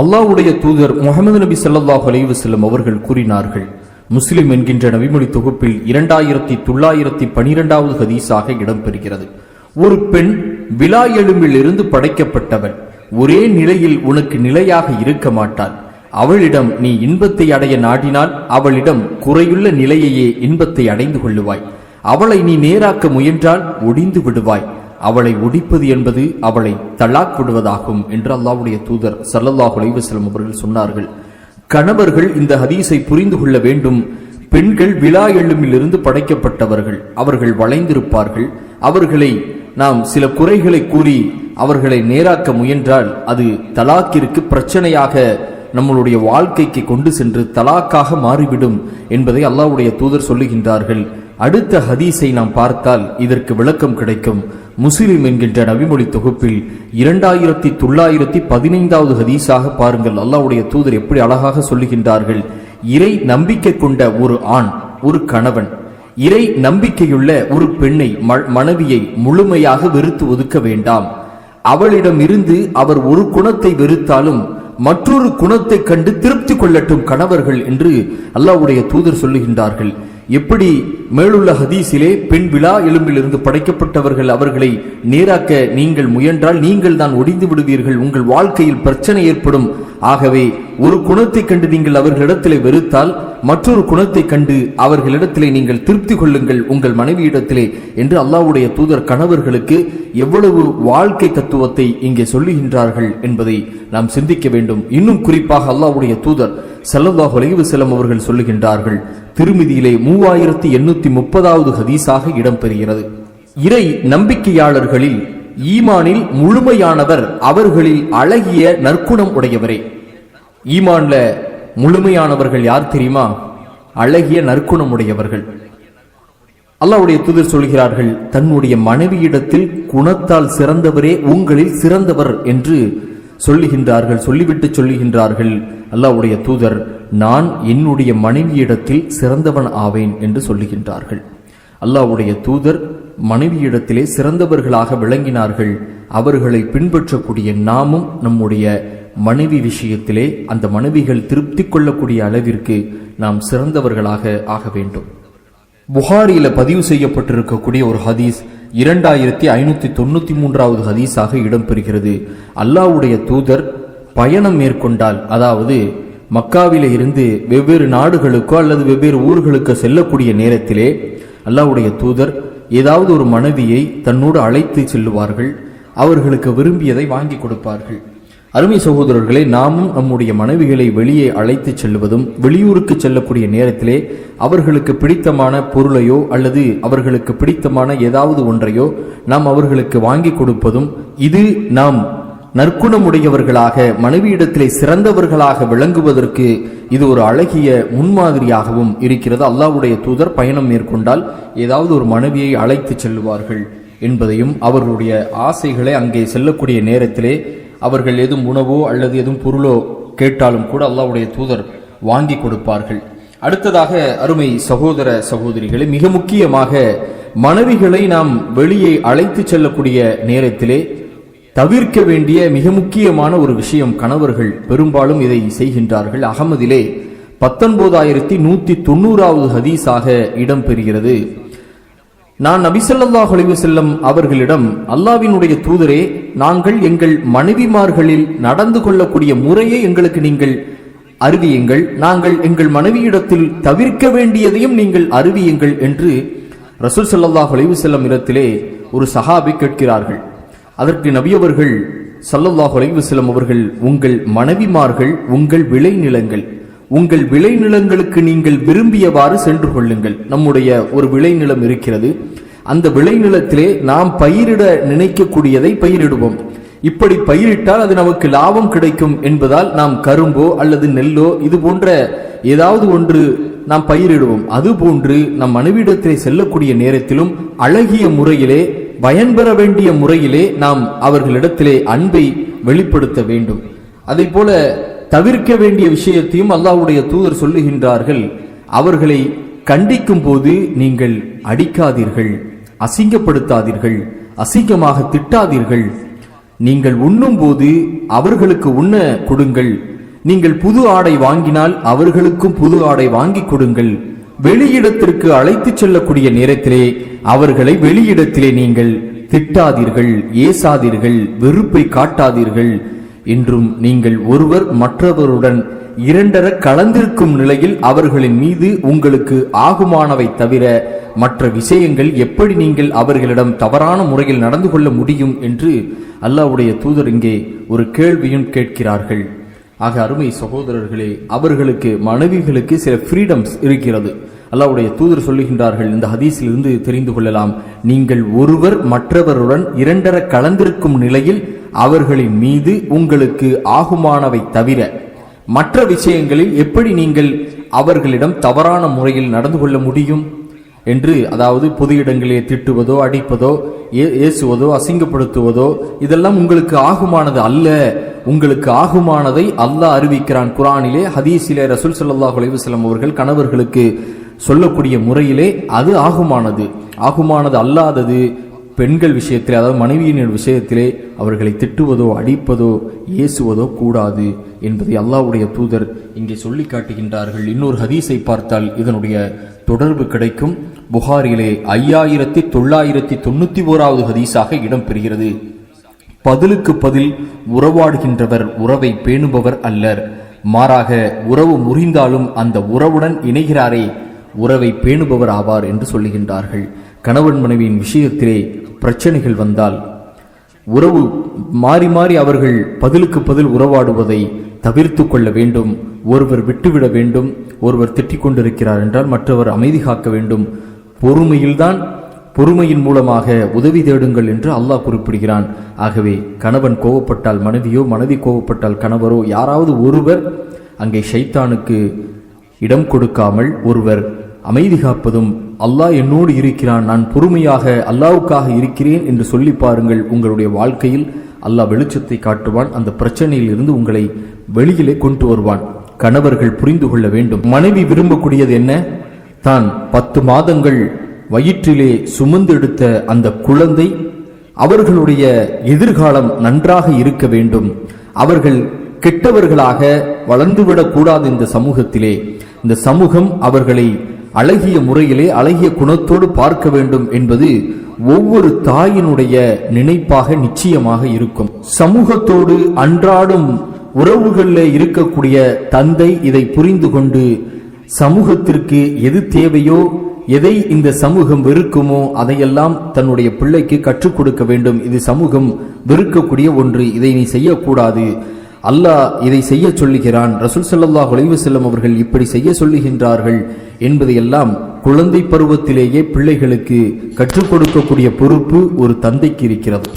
அல்லாவுடைய தூதர் முகமது நபி சல்லாஹ் அலைஹி அவர்கள் கூறினார்கள் முஸ்லிம் என்கின்ற நபிமொழி தொகுப்பில் இரண்டாயிரத்தி தொள்ளாயிரத்தி பனிரெண்டாவது ஹதீஸாக இடம்பெறுகிறது. ஒரு பெண் விலா எலும்பில் இருந்து படைக்கப்பட்டவள் ஒரே நிலையில் உனக்கு நிலையாக இருக்க மாட்டாள் அவளிடம் நீ இன்பத்தை அடைய நாடினால் அவளிடம் குறையுள்ள நிலையையே இன்பத்தை அடைந்து கொள்ளுவாய். அவளை நீ நேராக்க முயன்றால் ஒடிந்து விடுவாய். அவளை ஒடிப்பது என்பது அவளை தலாக் விடுவதாகும் என்று அல்லாவுடைய தூதர் ஸல்லல்லாஹு அலைவசலம் அவர்கள் சொன்னார்கள். கணவர்கள் இந்த ஹதீஸை புரிந்து கொள்ள வேண்டும். பெண்கள் விழா எழுமிலிருந்து படைக்கப்பட்டவர்கள். அவர்கள் வளைந்திருப்பார்கள். அவர்களை நாம் சில குறைகளை கூறி அவர்களை நேராக்க முயன்றால் அது தலாக்கிற்கு பிரச்சனையாக நம்மளுடைய வாழ்க்கைக்கு கொண்டு சென்று தலாக்காக மாறிவிடும் என்பதை அல்லாவுடைய தூதர் சொல்லுகின்றார்கள். அடுத்த ஹதீஸை நாம் பார்த்தால் இதற்கு விளக்கம் கிடைக்கும். முஸ்லிம் என்கின்ற நபிமொழி தொகுப்பில் இரண்டாயிரத்தி தொள்ளாயிரத்தி பதினைந்தாவது ஹதீஸாக பாருங்கள். அல்லாவுடைய தூதர் எப்படி அழகாக சொல்லுகின்றார்கள். இறை நம்பிக்கை கொண்ட ஒரு ஆண் ஒரு கணவன். இறை நம்பிக்கையுள்ள ஒரு பெண்ணை ம- மனைவியை முழுமையாக வெறுத்து ஒதுக்க வேண்டாம். அவளிடம் இருந்து அவர் ஒரு குணத்தை வெறுத்தாலும் மற்றொரு குணத்தை கண்டு திருப்தி கொள்ளட்டும் கணவர்கள் என்று அல்லாஹ்வுடைய தூதர் சொல்லுகின்றார்கள். எப்படி மேலுள்ள ஹதீஸிலே பெண் விழா எலும்பிலிருந்து படைக்கப்பட்டவர்கள் அவர்களை நேராக்க நீங்கள் முயன்றால் நீங்கள் தான் ஒடிந்து விடுவீர்கள் உங்கள் வாழ்க்கையில் பிரச்சனை ஏற்படும். ஆகவே ஒரு குணத்தை கண்டு நீங்கள் அவர்களிடத்திலே வெறுத்தால் மற்றொரு குணத்தை கண்டு அவர்களிடத்திலே நீங்கள் திருப்தி கொள்ளுங்கள் உங்கள் மனைவியிடத்திலே என்று அல்லாஹ்வுடைய தூதர் கணவர்களுக்கு எவ்வளவு வாழ்க்கை தத்துவத்தை இங்கே சொல்லுகின்றார்கள் என்பதை நாம் சிந்திக்க வேண்டும். இன்னும் குறிப்பாக அல்லாவுடைய தூதர் ஸல்லல்லாஹு ஒலைவு செல்லம் அவர்கள் சொல்லுகின்றார்கள் திருமிதியிலே மூவாயிரத்தி எண்ணூத்தி முப்பதாவது ஹதீஸாக இடம்பெறுகிறது. இறை நம்பிக்கையாளர்களில் ஈமானில் முழுமையானவர் அவர்களில் அழகிய நற்குணம் உடையவரே. ஈமான்ல முழுமையானவர்கள் யார் தெரியுமா? அழகிய நற்குணம் உடையவர்கள். அல்லாவுடைய தூதர் சொல்கிறார்கள் தன்னுடைய மனைவியிடத்தில் குணத்தால் சிறந்தவரே உங்களில் சிறந்தவர் என்று சொல்லுகின்றார்கள் சொல்லிவிட்டு சொல்லுகின்றார்கள். அல்லாவுடைய தூதர் நான் என்னுடைய மனைவியிடத்தில் சிறந்தவன் ஆவேன் என்று சொல்லுகின்றார்கள். அல்லாஹ்வுடைய தூதர் மனைவியிடத்திலே சிறந்தவர்களாக விளங்கினார்கள். அவர்களை பின்பற்றக்கூடிய நாமும் நம்முடைய மனைவி விஷயத்திலே அந்த மனைவிகள் திருப்தி கொள்ளக்கூடிய அளவிற்கு நாம் சிறந்தவர்களாக ஆக வேண்டும். புகாரியில பதிவு செய்யப்பட்டிருக்கக்கூடிய ஒரு ஹதீஸ் இரண்டாயிரத்தி ஐநூத்தி தொண்ணூத்தி மூன்றாவது ஹதீஸாக இடம்பெறுகிறது. அல்லாஹ்வுடைய தூதர் பயணம் மேற்கொண்டால் அதாவது மக்காவில இருந்து வெவ்வேறு நாடுகளுக்கோ அல்லது வெவ்வேறு ஊர்களுக்கு செல்லக்கூடிய நேரத்திலே அல்லாஹ்வுடைய தூதர் ஏதாவது ஒரு மனைவியை தன்னோடு அழைத்து செல்லுவார்கள் அவர்களுக்கு விரும்பியதை வாங்கி கொடுப்பார்கள். அருமை சகோதரர்களே நாமும் நம்முடைய மனைவிகளை வெளியே அழைத்து செல்வதும் வெளியூருக்கு செல்லக்கூடிய நேரத்திலே அவர்களுக்கு பிடித்தமான பொருளையோ அல்லது அவர்களுக்கு பிடித்தமான ஏதாவது ஒன்றையோ நாம் அவர்களுக்கு வாங்கி கொடுப்பதும் இது நாம் நற்குணமுடையவர்களாக மனைவியிடத்திலே சிறந்தவர்களாக விளங்குவதற்கு இது ஒரு அழகிய முன்மாதிரியாகவும் இருக்கிறது. அல்லாவுடைய தூதர் பயணம் மேற்கொண்டால் ஏதாவது ஒரு மனைவியை அழைத்து செல்லுவார்கள் என்பதையும் அவர்களுடைய ஆசைகளை அங்கே செல்லக்கூடிய நேரத்திலே அவர்கள் எதுவும் உணவோ அல்லது எதுவும் பொருளோ கேட்டாலும் கூட அல்லாவுடைய தூதர் வாங்கி கொடுப்பார்கள். அடுத்ததாக அருமை சகோதர சகோதரிகளே மிக முக்கியமாக மனைவிகளை நாம் வெளியே அழைத்து செல்லக்கூடிய நேரத்திலே தவிர்க்க வேண்டிய மிக முக்கியமான ஒரு விஷயம் கணவர்கள் பெரும்பாலும் இதை செய்கின்றார்கள். அகமதிலே பத்தொன்பதாயிரத்தி நூத்தி தொண்ணூறாவது ஹதீஸாக இடம்பெறுகிறது. நான் நபிசல்லாஹ் அலைஹி செல்லம் அவர்களிடம் அல்லாவினுடைய தூதரே நாங்கள் எங்கள் மனைவிமார்களில் நடந்து கொள்ளக்கூடிய முறையை எங்களுக்கு நீங்கள் அறிவியுங்கள். நாங்கள் எங்கள் மனைவியிடத்தில் தவிர்க்க வேண்டியதையும் நீங்கள் அறிவியுங்கள் என்று ரசூல் சல்லாஹ் அலைஹி இடத்திலே ஒரு சஹாபி கேட்கிறார்கள். அதற்கு நபியவர்கள் சல்லல்லாஹ் அலைவசலம் அவர்கள் உங்கள் மனைவிமார்கள் உங்கள் விளைநிலங்கள் உங்கள் விளைநிலங்களுக்கு நீங்கள் விரும்பியவாறு சென்று கொள்ளுங்கள். நம்முடைய ஒரு விளைநிலம் இருக்கிறது. அந்த விளைநிலத்திலே நாம் பயிரிட நினைக்கக்கூடியதை பயிரிடுவோம். இப்படி பயிரிட்டால் அது நமக்கு லாபம் கிடைக்கும் என்பதால் நாம் கரும்போ அல்லது நெல்லோ இது போன்ற ஏதாவது ஒன்று நாம் பயிரிடுவோம். அதுபோன்று நம் மனைவிடத்திலே செல்லக்கூடிய நேரத்திலும் அழகிய முறையிலே பயன்பெற வேண்டிய முறையிலே நாம் அவர்களிடத்திலே அன்பை வெளிப்படுத்த வேண்டும். அதை போல தவிர்க்க வேண்டிய விஷயத்தையும் அல்லாஹ்வுடைய தூதர் சொல்லுகின்றார்கள். அவர்களை கண்டிக்கும் போது நீங்கள் அடிக்காதீர்கள் அசிங்கப்படுத்தாதீர்கள் அசிங்கமாக திட்டாதீர்கள். நீங்கள் உண்ணும் போது அவர்களுக்கு உண்ண கொடுங்கள். நீங்கள் புது ஆடை வாங்கினால் அவர்களுக்கும் புது ஆடை வாங்கிக் கொடுங்கள். வெளியிடத்திற்கு அழைத்துச் செல்லக்கூடிய நேரத்திலே அவர்களை வெளியிடத்திலே நீங்கள் திட்டாதீர்கள் ஏசாதீர்கள் வெறுப்பை காட்டாதீர்கள் என்றும் நீங்கள் ஒருவர் மற்றவருடன் இரண்டர கலந்திருக்கும் நிலையில் அவர்களின் மீது உங்களுக்கு ஆகுமானவை தவிர மற்ற விஷயங்கள் எப்படி நீங்கள் அவர்களிடம் தவறான முறையில் நடந்து கொள்ள முடியும் என்று அல்லாஹ்வுடைய தூதர் இங்கே ஒரு கேள்வியும் கேட்கிறார்கள். ஆக அருமை சகோதரர்களே அவர்களுக்கு மனைவிகளுக்கு சில ஃப்ரீடம்ஸ் இருக்கிறது. அல்லாவுடைய தூதர் சொல்லுகின்றார்கள் இந்த ஹதீஸிலிருந்து தெரிந்து கொள்ளலாம். நீங்கள் ஒருவர் மற்றவருடன் இரண்டர கலந்திருக்கும் நிலையில் அவர்களின் மீது உங்களுக்கு ஆகுமானவை தவிர மற்ற விஷயங்களில் எப்படி நீங்கள் அவர்களிடம் தவறான முறையில் நடந்து கொள்ள முடியும்? என்று அதாவது பொது இடங்களிலே திட்டுவதோ அடிப்பதோ ஏ- ஏசுவதோ அசிங்கப்படுத்துவதோ இதெல்லாம் உங்களுக்கு ஆகுமானது அல்ல. உங்களுக்கு ஆகுமானதை அல்லாஹ் அறிவிக்கிறான் குரானிலே ஹதீஸிலே ரசூல் சல்லாஹ் அலைஹி அவர்கள் கணவர்களுக்கு. சொல்லக்கூடிய முறையிலே அது ஆகுமானது. ஆகுமானது அல்லாதது பெண்கள் விஷயத்திலே அதாவது மனைவியினர் விஷயத்திலே அவர்களை திட்டுவதோ அடிப்பதோ ஏசுவதோ கூடாது என்பதை அல்லாவுடைய தூதர் இங்கே சொல்லி காட்டுகின்றார்கள். இன்னொரு ஹதீஸை பார்த்தால் இதனுடைய தொடர்பு கிடைக்கும். புகாரிலே ஐயாயிரத்தி தொள்ளாயிரத்தி தொண்ணூத்தி ஓராவது ஹதீஸாக இடம்பெறுகிறது பதிலுக்கு பதில் உறவாடுகின்றவர் உறவை பேணுபவர் அல்லர். மாறாக உறவு முறிந்தாலும் அந்த உறவுடன் இணைகிறாரே உறவை பேணுபவர் ஆவார் என்று சொல்லுகின்றார்கள். கணவன் மனைவியின் விஷயத்திலே பிரச்சனைகள் வந்தால் உறவு மாறி மாறி அவர்கள் பதிலுக்கு பதில் உறவாடுவதை தவிர்த்து கொள்ள வேண்டும். ஒருவர் விட்டுவிட வேண்டும். ஒருவர் திட்டிக் கொண்டிருக்கிறார் என்றால் மற்றவர் அமைதி காக்க வேண்டும். பொறுமையில்தான் பொறுமையின் மூலமாக உதவி தேடுங்கள் என்று அல்லாஹ் குறிப்பிடுகிறான். ஆகவே கணவன் கோவப்பட்டால் மனைவியோ மனைவி கோவப்பட்டால் கணவரோ யாராவது ஒருவர் அங்கே ஷைத்தானுக்கு இடம் கொடுக்காமல் ஒருவர் அமைதி காப்பதும் அல்லாஹ் என்னோடு இருக்கிறான். நான் பொறுமையாக அல்லாவுக்காக இருக்கிறேன் என்று சொல்லி பாருங்கள். உங்களுடைய வாழ்க்கையில் அல்லாஹ் வெளிச்சத்தை காட்டுவான். அந்த பிரச்சனையில் இருந்து உங்களை வெளியிலே கொண்டு வருவான். கணவர்கள் புரிந்து கொள்ள வேண்டும். மனைவி விரும்பக்கூடியது என்ன? தான் பத்து மாதங்கள் வயிற்றிலே சுமந்தெடுத்த அந்த குழந்தை அவர்களுடைய எதிர்காலம் நன்றாக இருக்க வேண்டும். அவர்கள் கெட்டவர்களாக வளர்ந்துவிடக் கூடாது இந்த சமூகத்திலே. இந்த சமூகம் அவர்களை அழகிய முறையிலே அழகிய குணத்தோடு பார்க்க வேண்டும் என்பது ஒவ்வொரு தாயினுடைய நினைப்பாக நிச்சயமாக இருக்கும். சமூகத்தோடு அன்றாடும் உறவுகளில் இருக்கக்கூடிய தந்தை இதை புரிந்து கொண்டு சமூகத்திற்கு எது தேவையோ எதை இந்த சமூகம் வெறுக்குமோ அதையெல்லாம் தன்னுடைய பிள்ளைக்கு கற்றுக் கொடுக்க வேண்டும். இது சமூகம் வெறுக்கக்கூடிய ஒன்று. இதை நீ செய்யக்கூடாது. அல்லாஹ் இதை செய்ய சொல்லுகிறான். ரசூல் சல்லாஹ் செல்லும் அவர்கள் இப்படி செய்ய சொல்லுகின்றார்கள் என்பதையெல்லாம் குழந்தை பருவத்திலேயே பிள்ளைகளுக்கு கற்றுக் கொடுக்கக்கூடிய பொறுப்பு ஒரு தந்தைக்கு இருக்கிறது.